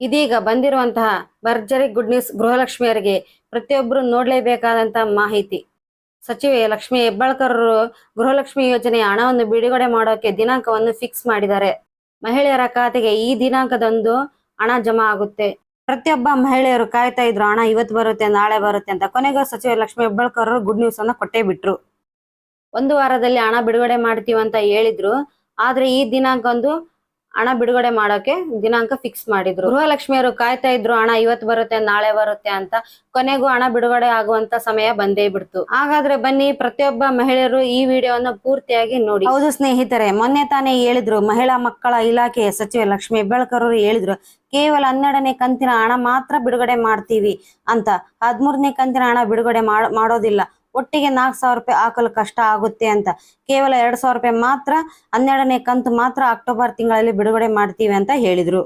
ಇದೀಗ ಬಂದಿರುವಂತಹ ಭರ್ಜರಿ ಗುಡ್ ನ್ಯೂಸ್ ಗೃಹಲಕ್ಷ್ಮಿಯರಿಗೆ ಪ್ರತಿಯೊಬ್ಬರು ನೋಡಲೇಬೇಕಾದಂತಹ ಮಾಹಿತಿ. ಸಚಿವೆ ಲಕ್ಷ್ಮಿ ಹೆಬ್ಬಾಳ್ಕರ್ ಗೃಹಲಕ್ಷ್ಮಿ ಯೋಜನೆಯ ಹಣವನ್ನು ಬಿಡುಗಡೆ ಮಾಡೋಕೆ ದಿನಾಂಕವನ್ನು ಫಿಕ್ಸ್ ಮಾಡಿದ್ದಾರೆ. ಮಹಿಳೆಯರ ಖಾತೆಗೆ ಈ ದಿನಾಂಕದಂದು ಹಣ ಜಮಾ ಆಗುತ್ತೆ. ಪ್ರತಿಯೊಬ್ಬ ಮಹಿಳೆಯರು ಕಾಯ್ತಾ ಇದ್ರು ಹಣ ಇವತ್ತು ಬರುತ್ತೆ, ನಾಳೆ ಬರುತ್ತೆ ಅಂತ. ಕೊನೆಗೂ ಸಚಿವೆ ಲಕ್ಷ್ಮಿ ಹೆಬ್ಬಾಳ್ಕರ್ ಗುಡ್ ನ್ಯೂಸ್ ಅನ್ನ ಕೊಟ್ಟೇ ಬಿಟ್ರು. ಒಂದು ವಾರದಲ್ಲಿ ಹಣ ಬಿಡುಗಡೆ ಅಂತ ಹೇಳಿದ್ರು. ಆದ್ರೆ ಈ ದಿನಾಂಕ ಒಂದು ಹಣ ಬಿಡುಗಡೆ ಮಾಡೋಕೆ ದಿನಾಂಕ ಫಿಕ್ಸ್ ಮಾಡಿದ್ರು. ಗೃಹಲಕ್ಷ್ಮಿಯರು ಕಾಯ್ತಾ ಇದ್ರು, ಹಣ ಇವತ್ತು ಬರುತ್ತೆ, ನಾಳೆ ಬರುತ್ತೆ ಅಂತ. ಕೊನೆಗೂ ಹಣ ಬಿಡುಗಡೆ ಆಗುವಂತ ಸಮಯ ಬಂದೇ ಬಿಡ್ತು. ಹಾಗಾದ್ರೆ ಬನ್ನಿ, ಪ್ರತಿಯೊಬ್ಬ ಮಹಿಳೆಯರು ಈ ವಿಡಿಯೋವನ್ನು ಪೂರ್ತಿಯಾಗಿ ನೋಡಿ. ಹೌದು ಸ್ನೇಹಿತರೆ, ಮೊನ್ನೆ ತಾನೇ ಹೇಳಿದ್ರು, ಮಹಿಳಾ ಮಕ್ಕಳ ಇಲಾಖೆಯ ಸಚಿವೆ ಲಕ್ಷ್ಮಿ ಅವರು ಹೇಳಿದ್ರು, ಕೇವಲ ಹನ್ನೆರಡನೇ ಕಂತಿನ ಹಣ ಮಾತ್ರ ಬಿಡುಗಡೆ ಮಾಡ್ತೀವಿ ಅಂತ. ಹದಿಮೂರನೇ ಕಂತಿನ ಹಣ ಬಿಡುಗಡೆ ಮಾಡ್- ಮಾಡೋದಿಲ್ಲ. ಒಟ್ಟಿಗೆ ನಾಲ್ಕು ಸಾವಿರ ರೂಪಾಯಿ ಹಾಕಲು ಕಷ್ಟ ಆಗುತ್ತೆ ಅಂತ. ಕೇವಲ ಎರಡ್ ಸಾವಿರ ರೂಪಾಯಿ ಮಾತ್ರ, ಹನ್ನೆರಡನೇ ಕಂತು ಮಾತ್ರ ಅಕ್ಟೋಬರ್ ತಿಂಗಳಲ್ಲಿ ಬಿಡುಗಡೆ ಮಾಡ್ತೀವಿ ಅಂತ ಹೇಳಿದ್ರು.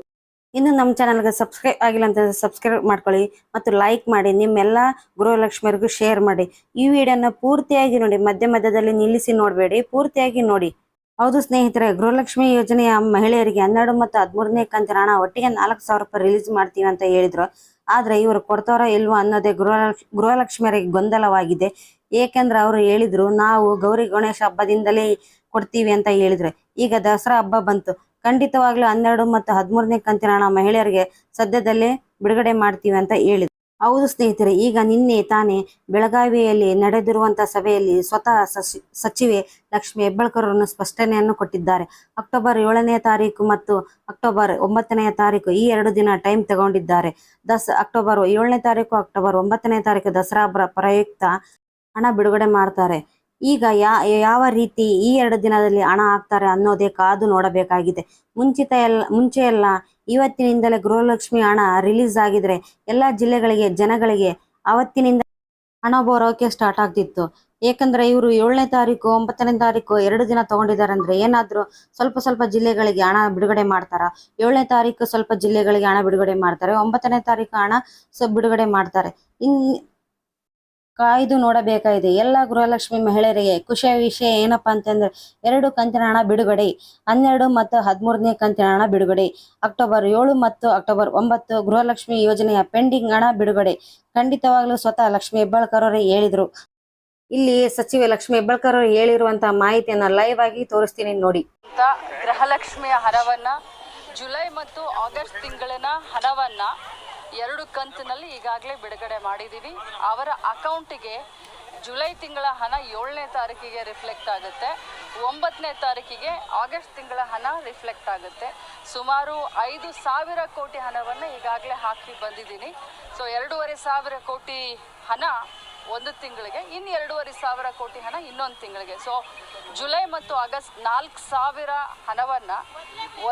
ಇನ್ನು ನಮ್ಮ ಚಾನಲ್ಗೆ ಸಬ್ಸ್ಕ್ರೈಬ್ ಆಗಿಲ್ಲ ಅಂತ ಸಬ್ಸ್ಕ್ರೈಬ್ ಮಾಡ್ಕೊಳ್ಳಿ ಮತ್ತು ಲೈಕ್ ಮಾಡಿ, ನಿಮ್ಮೆಲ್ಲ ಗೃಹಲಕ್ಷ್ಮಿಯರಿಗೂ ಶೇರ್ ಮಾಡಿ. ಈ ವಿಡಿಯೋನ ಪೂರ್ತಿಯಾಗಿ ನೋಡಿ, ಮಧ್ಯ ಮಧ್ಯದಲ್ಲಿ ನಿಲ್ಲಿಸಿ ನೋಡಬೇಡಿ, ಪೂರ್ತಿಯಾಗಿ ನೋಡಿ. ಹೌದು ಸ್ನೇಹಿತರೆ, ಗೃಹಲಕ್ಷ್ಮಿ ಯೋಜನೆಯ ಮಹಿಳೆಯರಿಗೆ ಹನ್ನೆರಡು ಮತ್ತು ಹದಿಮೂರನೇ ಕಂತಿನ ಹಣ ಒಟ್ಟಿಗೆ ನಾಲ್ಕು ಸಾವಿರ ರೂಪಾಯಿ ರಿಲೀಸ್ ಮಾಡ್ತೀವಿ ಅಂತ ಹೇಳಿದ್ರು. ಆದ್ರೆ ಇವರು ಕೊಡ್ತಾರೋ ಇಲ್ವೋ ಅನ್ನೋದೇ ಗೃಹ ಗೃಹಲಕ್ಷ್ಮಿಯರಿಗೆ ಗೊಂದಲವಾಗಿದೆ. ಏಕೆಂದ್ರೆ ಅವರು ಹೇಳಿದ್ರು, ನಾವು ಗೌರಿ ಗಣೇಶ ಹಬ್ಬದಿಂದಲೇ ಕೊಡ್ತೀವಿ ಅಂತ ಹೇಳಿದ್ರು. ಈಗ ದಸರಾ ಹಬ್ಬ ಬಂತು. ಖಂಡಿತವಾಗ್ಲೂ ಹನ್ನೆರಡು ಮತ್ತು ಹದಿಮೂರನೇ ಕಂತಿನ ಹಣ ಮಹಿಳೆಯರಿಗೆ ಸದ್ಯದಲ್ಲೇ ಬಿಡುಗಡೆ ಮಾಡ್ತೀವಿ ಅಂತ ಹೇಳಿದ್ರು. ಹೌದು ಸ್ನೇಹಿತರೆ, ಈಗ ನಿನ್ನೆ ತಾನೇ ಬೆಳಗಾವಿಯಲ್ಲಿ ನಡೆದಿರುವಂತಹ ಸಭೆಯಲ್ಲಿ ಸ್ವತಃ ಸಚಿ- ಸಚಿವೆ ಲಕ್ಷ್ಮಿ ಹೆಬ್ಬಾಳ್ಕರ್ ಅವರು ಸ್ಪಷ್ಟನೆಯನ್ನು ಕೊಟ್ಟಿದ್ದಾರೆ. ಅಕ್ಟೋಬರ್ ಏಳನೇ ತಾರೀಕು ಮತ್ತು ಅಕ್ಟೋಬರ್ ಒಂಬತ್ತನೆಯ ತಾರೀಕು ಈ ಎರಡು ದಿನ ಟೈಮ್ ತಗೊಂಡಿದ್ದಾರೆ. ದಸ್, ಅಕ್ಟೋಬರ್ ಏಳನೇ ತಾರೀಕು, ಅಕ್ಟೋಬರ್ ಒಂಬತ್ತನೇ ತಾರೀಕು ದಸರಾ ಪ್ರಯುಕ್ತ ಹಣ ಬಿಡುಗಡೆ ಮಾಡ್ತಾರೆ. ಈಗ ಯಾವ ರೀತಿ ಈ ಎರಡು ದಿನದಲ್ಲಿ ಹಣ ಹಾಕ್ತಾರೆ ಅನ್ನೋದೇ ಕಾದು ನೋಡಬೇಕಾಗಿದೆ. ಮುಂಚಿತ ಎಲ್ಲ, ಮುಂಚೆ ಎಲ್ಲ ಇವತ್ತಿನಿಂದಲೇ ಗೃಹಲಕ್ಷ್ಮಿ ಹಣ ರಿಲೀಸ್ ಆಗಿದ್ರೆ ಎಲ್ಲಾ ಜಿಲ್ಲೆಗಳಿಗೆ, ಜನಗಳಿಗೆ ಅವತ್ತಿನಿಂದ ಹಣ ಬರೋಕೆ ಸ್ಟಾರ್ಟ್ ಆಗ್ತಿತ್ತು. ಏಕೆಂದ್ರೆ ಇವರು ಏಳನೇ ತಾರೀಕು, ಒಂಬತ್ತನೇ ತಾರೀಕು ಎರಡು ದಿನ ತಗೊಂಡಿದ್ದಾರೆ ಅಂದ್ರೆ ಏನಾದ್ರೂ ಸ್ವಲ್ಪ ಸ್ವಲ್ಪ ಜಿಲ್ಲೆಗಳಿಗೆ ಹಣ ಬಿಡುಗಡೆ ಮಾಡ್ತಾರ? ಏಳನೇ ತಾರೀಕು ಸ್ವಲ್ಪ ಜಿಲ್ಲೆಗಳಿಗೆ ಹಣ ಬಿಡುಗಡೆ ಮಾಡ್ತಾರೆ, ಒಂಬತ್ತನೇ ತಾರೀಕು ಹಣ ಸ ಬಿಡುಗಡೆ ಮಾಡ್ತಾರೆ. ಇನ್ ಕಾಯ್ದು ನೋಡಬೇಕಾಗಿದೆ. ಎಲ್ಲ ಗೃಹಲಕ್ಷ್ಮಿ ಮಹಿಳೆಯರಿಗೆ ಖುಷಿಯ ವಿಷಯ ಏನಪ್ಪಾ ಅಂತಂದ್ರೆ, ಎರಡು ಕಂತಿನ ಹಣ ಬಿಡುಗಡೆ, ಹನ್ನೆರಡು ಮತ್ತು ಹದಿಮೂರನೇ ಕಂತಿನ ಹಣ ಬಿಡುಗಡೆ, ಅಕ್ಟೋಬರ್ ಏಳು ಮತ್ತು ಅಕ್ಟೋಬರ್ ಒಂಬತ್ತು ಗೃಹಲಕ್ಷ್ಮಿ ಯೋಜನೆಯ ಪೆಂಡಿಂಗ್ ಹಣ ಬಿಡುಗಡೆ. ಖಂಡಿತವಾಗ್ಲೂ ಸ್ವತಃ ಲಕ್ಷ್ಮಿ ಹೆಬ್ಬಾಳ್ಕರ್ ಅವರೇ ಹೇಳಿದ್ರು. ಇಲ್ಲಿ ಸಚಿವೆ ಲಕ್ಷ್ಮಿ ಹೆಬ್ಬಾಳ್ಕರ್ ಅವರು ಹೇಳಿರುವಂತಹ ಮಾಹಿತಿಯನ್ನ ಲೈವ್ ಆಗಿ ತೋರಿಸ್ತೀನಿ ನೋಡಿ. ಗೃಹಲಕ್ಷ್ಮಿಯ ಹಣವನ್ನ ಜುಲೈ ಮತ್ತು ಆಗಸ್ಟ್ ತಿಂಗಳಿನ ಹಣವನ್ನ ಎರಡು ಕಂತಿನಲ್ಲಿ ಈಗಾಗಲೇ ಬಿಡುಗಡೆ ಮಾಡಿದ್ದೀವಿ. ಅವರ ಅಕೌಂಟಿಗೆ ಜುಲೈ ತಿಂಗಳ ಹಣ ಏಳನೇ ತಾರೀಕಿಗೆ ರಿಫ್ಲೆಕ್ಟ್ ಆಗುತ್ತೆ. ಒಂಬತ್ತನೇ ತಾರೀಕಿಗೆ ಆಗಸ್ಟ್ ತಿಂಗಳ ಹಣ ರಿಫ್ಲೆಕ್ಟ್ ಆಗುತ್ತೆ. ಸುಮಾರು ಐದು ಸಾವಿರ ಕೋಟಿ ಹಣವನ್ನು ಈಗಾಗಲೇ ಹಾಕಿ ಬಂದಿದ್ದೀನಿ. ಸೊ ಎರಡೂವರೆ ಸಾವಿರ ಕೋಟಿ ಹಣ ಒಂದು ತಿಂಗಳಿಗೆ ಇನ್ನು ಎರಡೂವರೆ ಸಾವಿರ ಕೋಟಿ ಹಣ ಇನ್ನೊಂದು ತಿಂಗಳಿಗೆ. ಸೊ ಜುಲೈ ಮತ್ತು ಆಗಸ್ಟ್ ನಾಲ್ಕು ಸಾವಿರ ಹಣವನ್ನು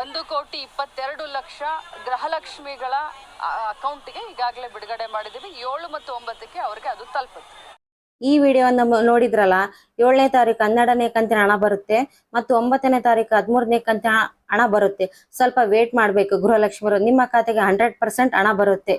ಒಂದು ಕೋಟಿ ಇಪ್ಪತ್ತೆರಡು ಲಕ್ಷ ಗೃಹಲಕ್ಷ್ಮಿಗಳ ಅಕೌಂಟ್ಗೆ ಈಗಾಗಲೇ ಬಿಡುಗಡೆ ಮಾಡಿದ್ದೀವಿ. ಏಳು ಮತ್ತು ಒಂಬತ್ತಕ್ಕೆ ಅವ್ರಿಗೆ ಅದು ತಲುಪುತ್ತೆ. ಈ ವಿಡಿಯೋವನ್ನು ನೋಡಿದ್ರಲ್ಲ, ಏಳನೇ ತಾರೀಕು ಹನ್ನೆರಡನೇ ಕಂತಿನ ಹಣ ಬರುತ್ತೆ ಮತ್ತು ಒಂಬತ್ತನೇ ತಾರೀಕು ಹದಿಮೂರನೇ ಕಂತಿನ ಹಣ ಬರುತ್ತೆ. ಸ್ವಲ್ಪ ವೇಟ್ ಮಾಡಬೇಕು ಗೃಹಲಕ್ಷ್ಮಿಯರು. ನಿಮ್ಮ ಖಾತೆಗೆ ಹಂಡ್ರೆಡ್ ಪರ್ಸೆಂಟ್ ಹಣ ಬರುತ್ತೆ.